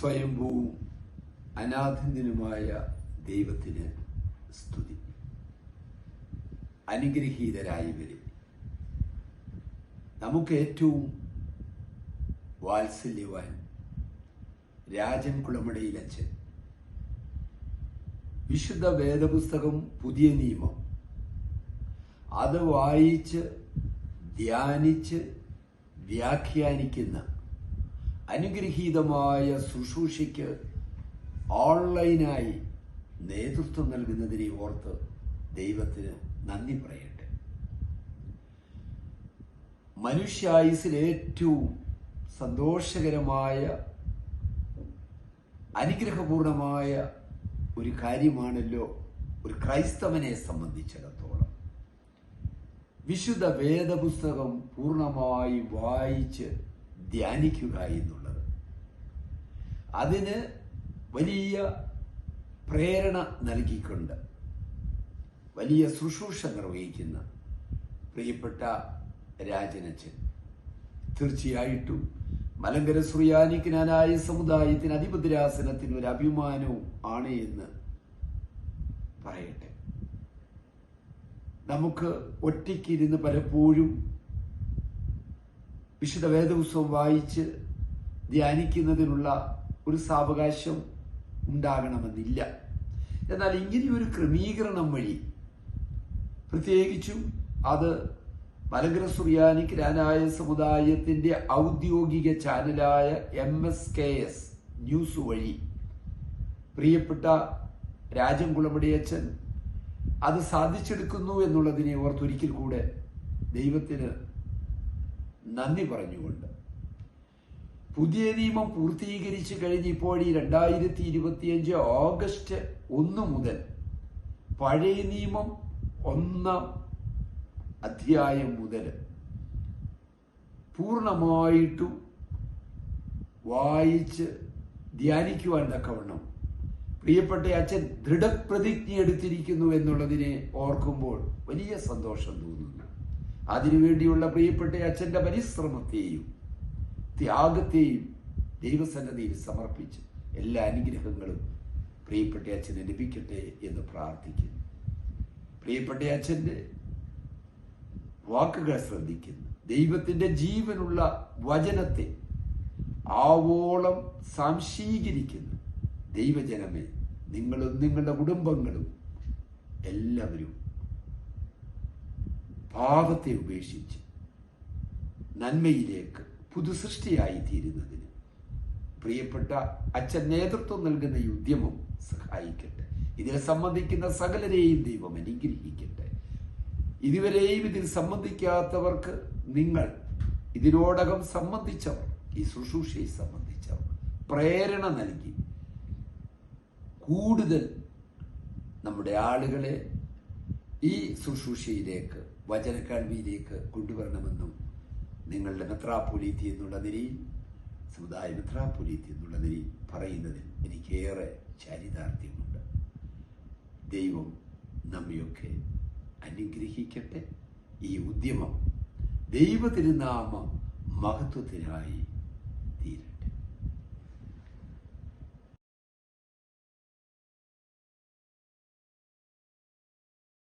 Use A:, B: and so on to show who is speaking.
A: സ്വയംഭൂവും അനാഥന്യനുമായ ദൈവത്തിന് സ്തുതി. അനുഗ്രഹീതരായവരെ നമുക്ക് ഏറ്റവും വാത്സല്യവാൻ രാജൻ അച്ഛൻ. വിശുദ്ധ വേദപുസ്തകം പുതിയ നിയമം. അത് വായിച്ച് ധ്യാനിച്ച് വ്യാഖ്യാനിക്കുന്ന അനുഗ്രഹീതമായ ശുശ്രൂഷയ്ക്ക് ഓൺലൈനായി നേതൃത്വം നൽകുന്നതിനെ ഓർത്ത് ദൈവത്തിന് നന്ദി പറയട്ടെ. മനുഷ്യായുസിൽ ഏറ്റവും സന്തോഷകരമായ അനുഗ്രഹപൂർണമായ ഒരു കാര്യമാണല്ലോ ഒരു ക്രൈസ്തവനെ സംബന്ധിച്ചിടത്തോളം. വിശുദ്ധ വേദപുസ്തകം പൂർണമായി വായിച്ച് ധ്യാനിക്കുക എന്നുള്ളത് അതിന് വലിയ പ്രേരണ നൽകിക്കൊണ്ട് വലിയ ശുശ്രൂഷ നിർവഹിക്കുന്ന പ്രിയപ്പെട്ട രാജനച്ചൻ തീർച്ചയായിട്ടും മലങ്കര സുറിയാനിക്കനായ സമുദായത്തിന് അധിപതിരാസനത്തിന് ഒരു അഭിമാനവും ആണ് എന്ന് പറയട്ടെ. നമുക്ക് ഒറ്റയ്ക്കിരുന്ന് പലപ്പോഴും വിശുദ്ധ വേദപുസ്തകം വായിച്ച് ധ്യാനിക്കുന്നതിനുള്ള ഒരു സാവകാശം ഉണ്ടാകണമെന്നില്ല. എന്നാൽ ഇങ്ങനെയൊരു ക്രമീകരണം വഴി പ്രത്യേകിച്ചും അത് മലങ്കര സുറിയാനി ഗ്രാനായ സമുദായത്തിന്റെ ഔദ്യോഗിക ചാനലായ M S K S news വഴി പ്രിയപ്പെട്ട രാജംകുളമടിയച്ചൻ അത് സാധിച്ചെടുക്കുന്നു എന്നുള്ളതിനെ ഓർത്തൊരിക്കൽ കൂടെ ദൈവത്തിന് നന്ദി പറഞ്ഞുകൊണ്ട്. പുതിയ നിയമം പൂർത്തീകരിച്ചു കഴിഞ്ഞ് ഇപ്പോൾ ഈ രണ്ടായിരത്തി ഇരുപത്തിയഞ്ച് ഓഗസ്റ്റ് ഒന്ന് മുതൽ പഴയ നിയമം ഒന്നാം അധ്യായം മുതൽ പൂർണമായിട്ടും വായിച്ച് ധ്യാനിക്കുവാൻ തക്കവണ്ണം പ്രിയപ്പെട്ട അച്ഛൻ ദൃഢപ്രതിജ്ഞ എടുത്തിരിക്കുന്നു എന്നുള്ളതിനെ ഓർക്കുമ്പോൾ വലിയ സന്തോഷം തോന്നുന്നു. അതിനുവേണ്ടിയുള്ള പ്രിയപ്പെട്ട അച്ഛന്റെ പരിശ്രമത്തെയും ത്യാഗത്തെയും ദൈവസന്നതിയിൽ സമർപ്പിച്ച് എല്ലാ അനുഗ്രഹങ്ങളും പ്രിയപ്പെട്ട അച്ഛന് ലഭിക്കട്ടെ എന്ന് പ്രാർത്ഥിക്കുന്നു. പ്രിയപ്പെട്ട അച്ഛന്റെ വാക്കുകൾ ശ്രദ്ധിക്കുന്നു. ദൈവത്തിന്റെ ജീവനുള്ള വചനത്തെ ആവോളം സംശീകരിക്കുന്നു. ദൈവജനമേ നിങ്ങളും നിങ്ങളുടെ കുടുംബങ്ങളും എല്ലാവരും പാപത്തെ ഉപേക്ഷിച്ച് നന്മയിലേക്ക് പുതുസൃഷ്ടിയായി തീരുന്നതിന് പ്രിയപ്പെട്ട അച്ഛൻ നേതൃത്വം നൽകുന്ന ഈ ഉദ്യമം സഹായിക്കട്ടെ. ഇതിൽ സംബന്ധിക്കുന്ന സകലരെയും ദൈവം അനുഗ്രഹിക്കട്ടെ. ഇതുവരെയും ഇതിൽ സംബന്ധിക്കാത്തവർക്ക് നിങ്ങൾ ഇതിനോടകം സംബന്ധിച്ചവർ ഈ ശുശ്രൂഷയെ സംബന്ധിച്ചവർ പ്രേരണ നൽകി കൂടുതൽ നമ്മുടെ ആളുകളെ ഈ ശുശ്രൂഷയിലേക്ക് വചനക്കാഴ്വിയിലേക്ക് കൊണ്ടുവരണമെന്നും നിങ്ങളുടെ മെത്രാപ്പൊലീത്തി എന്നുള്ള നിലയിൽ സമുദായ മെത്രാപ്പൊലീത്തി എന്നുള്ള നിലയിൽ പറയുന്നതിൽ എനിക്കേറെ ചരിതാർത്ഥ്യമുണ്ട്. ദൈവം നമ്മയൊക്കെ അനുഗ്രഹിക്കട്ടെ. ഈ ഉദ്യമം ദൈവ നാമം മഹത്വത്തിനായി തീരട്ടെ.